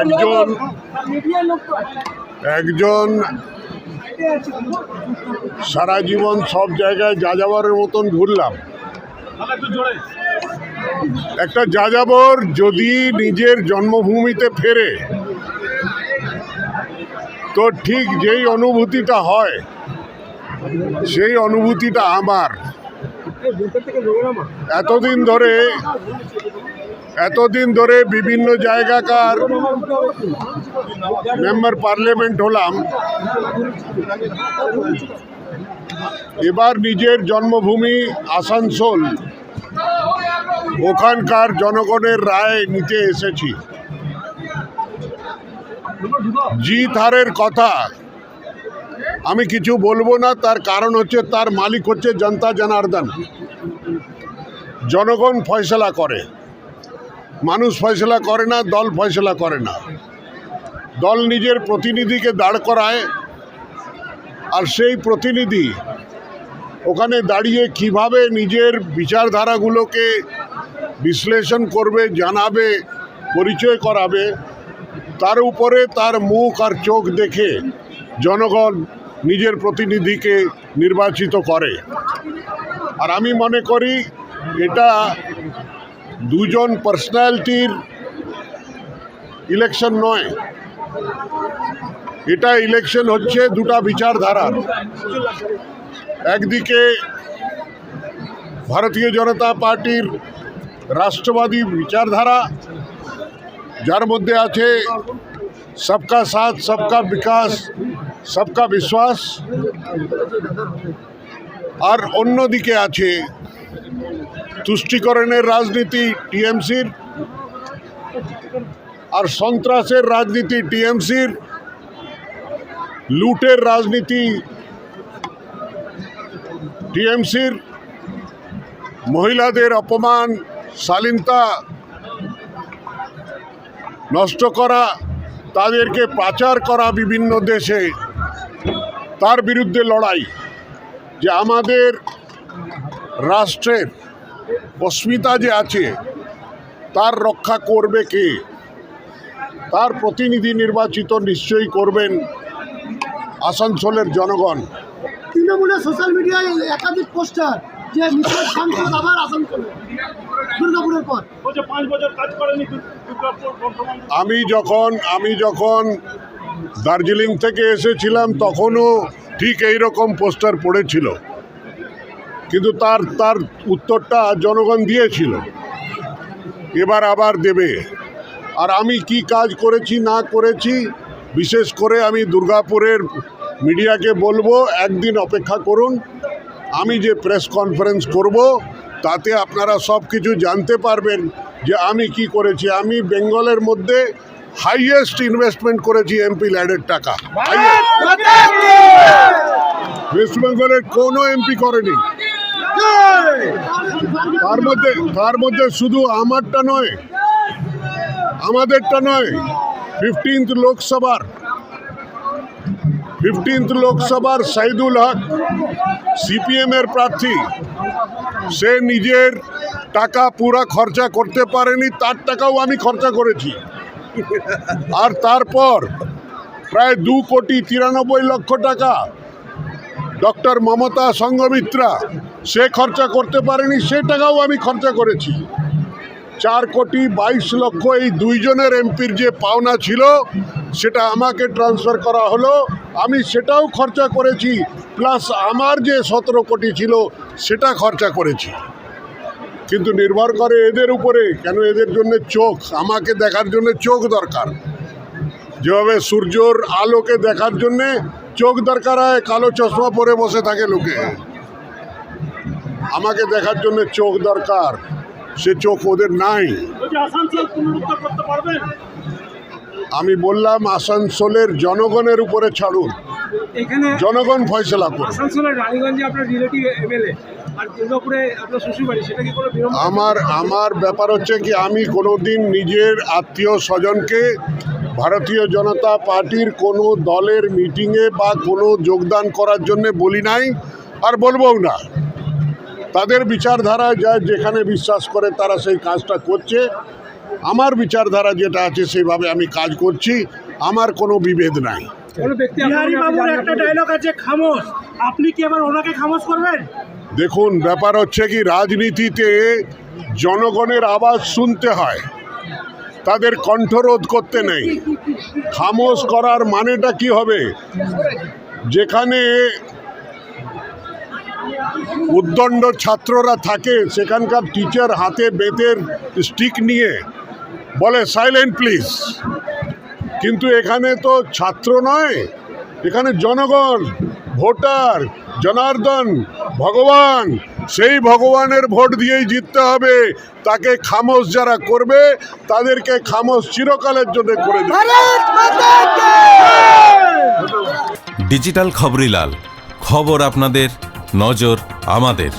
একজন একজন সারা জীবন সব জায়গায় যাযাবরের মতন ঘুরলাম। একটা যাযাবর যদি নিজের জন্মভূমিতে ফেরে, তো ঠিক যেই অনুভূতিটা হয়, সেই অনুভূতিটা আমার। এতদিন ধরে এতদিন ধরে বিভিন্ন জায়গাকার মেম্বার পার্লামেন্ট হলাম। এবার নিজের জন্মভূমি আসানসোল। ওখানকার জনগণের রায় নিতে এসেছি। জিত হারের কথা আমি কিছু বলব না, তার কারণ হচ্ছে তার মালিক হচ্ছে জনতা জনার্দন। জনগণ ফয়সলা করে। মানুষ ফয়সলা করে না, দল ফয়সলা করে না। দল নিজের প্রতিনিধিকে দাঁড় করায় আর সেই প্রতিনিধি ওখানে দাঁড়িয়ে কীভাবে নিজের বিচারধারাগুলোকে বিশ্লেষণ করবে, জানাবে, পরিচয় করাবে, তার উপরে তার মুখ আর চোখ দেখে জনগণ নিজের প্রতিনিধিকে নির্বাচিত করে। আর আমি মনে করি এটা দুজন পার্সোনালিটির ইলেকশন নয়। এটা ইলেকশন হচ্ছে দুটা বিচারধারার। একদিকে ভারতীয় জনতা পার্টির রাষ্ট্রবাদী বিচারধারা, যার মধ্যে আছে সবকা সাথ, সবকা বিকাশ, সবকা বিশ্বাস। আর অন্যদিকে আছে তুষ্টিকরণের রাজনীতি টিএমসির আর সন্ত্রাসের রাজনীতি টিএমসির, লুটের রাজনীতি টিএমসির, মহিলাদের অপমান, শালীনতা নষ্ট করা, তাদেরকে পাচার করা বিভিন্ন দেশে, তার বিরুদ্ধে লড়াই যে আমাদের রাষ্ট্রের অস্মিতা যে আছে তার রক্ষা করবে কে? তার প্রতিনিধি নির্বাচিত নিশ্চয়ই করবেন আসানসোলের জনগণ। তৃণমূলের সোশ্যাল মিডিয়ায় একাধিক পোস্টার যে মিশন সাংসদ আবার আসানসোলে দুর্গাপুরের পর। আমি যখন আমি যখন দার্জিলিং থেকে এসেছিলাম তখনও ঠিক এই রকম পোস্টার পড়েছিল। কিন্তু তার তার উত্তরটা জনগণ দিয়েছিল। এবার আবার দেবে। আর আমি কি কাজ করেছি না করেছি বিশেষ করে আমি দুর্গাপুরের মিডিয়াকে বলব একদিন অপেক্ষা করুন। আমি যে প্রেস কনফারেন্স করব তাতে আপনারা সব কিছু জানতে পারবেন যে আমি কি করেছি। আমি বেঙ্গলের মধ্যে হাইয়েস্ট ইনভেস্টমেন্ট করেছি এমপি ল্যাডের টাকা। ওয়েস্ট বেঙ্গলের কোনো এমপি করেনি। তার মধ্যে তার মধ্যে শুধু আমারটা নয়, আমাদেরটা নয় ফিফটিন্থ লোকসভার ফিফটিন্থ লোকসভার সাইদুল হক সিপিএম এর প্রার্থী, সে নিজের টাকা পুরা খরচা করতে পারেনি, তার টাকাও আমি খরচা করেছি। আর তারপর প্রায় দু কোটি তিরানব্বই লক্ষ টাকা ডক্টর মমতা সঙ্গমিত্রা সে খরচা করতে পারেনি, সে টাকাও আমি খরচা করেছি। চার কোটি বাইশ লক্ষ এই দুইজনের এমপির যে পাওনা ছিল, সেটা আমাকে ট্রান্সফার করা হলো। আমি সেটাও খরচা করেছি প্লাস আমার যে সতেরো কোটি ছিল, সেটা খরচা করেছি। কিন্তু নির্ভর করে এদের উপরে, কেন এদের জন্য চোখ? আমাকে দেখার জন্য চোখ দরকার। যেভাবে সূর্যর আলোকে দেখার জন্যে চোখ দরকার হয়, কালো চশমা পরে বসে থাকে লোকে। আমাকে দেখার জন্য চোখ দরকার সে চোখ ওদের নাই। আমি বললাম আসানসোলের জনগণের উপরে ছাড়ুন। জনগণ ফয়সলা করুন। আমার আমার ব্যাপার হচ্ছে কি আমি কোনোদিন নিজের আত্মীয় স্বজনকে ভারতীয় জনতা পার্টির কোনো দলের মিটিংয়ে বা কোনো যোগদান করার জন্য বলি নাই আর বলবও না। তাদের বিচারধারা যা যেখানে বিশ্বাস করে তারা সেই কাজটা করছে। আমার বিচারধারা যেটা আছে সেইভাবে আমি কাজ করছি। আমার কোনো বিভেদ নাই। একটা? ডায়লগ আছে খামোশ। আপনি কি এবার ওনাকে খামোশ করবেন? দেখুন ব্যাপার হচ্ছে কি রাজনীতিতে জনগণের আওয়াজ শুনতে হয়। তাদের কণ্ঠরোধ করতে নেই। খামোশ করার মানেটা কি হবে? যেখানে উদ্দণ্ড ছাত্ররা থাকে সেখানকার টিচার হাতে বেতের স্টিক নিয়ে বলে সাইলেন্ট প্লিজ কিন্তু এখানে তো ছাত্র নয় এখানে জনগণ ভোটার জনার্দন ভগবান সেই ভগবানের ভোট দিয়েই জিততে হবে। তাকে খামোশ যারা করবে তাদেরকে খামোশ চিরকালের জন্য করে দেবে। ডিজিটাল খবরিলাল খবর আপনাদের নজর আমাদের।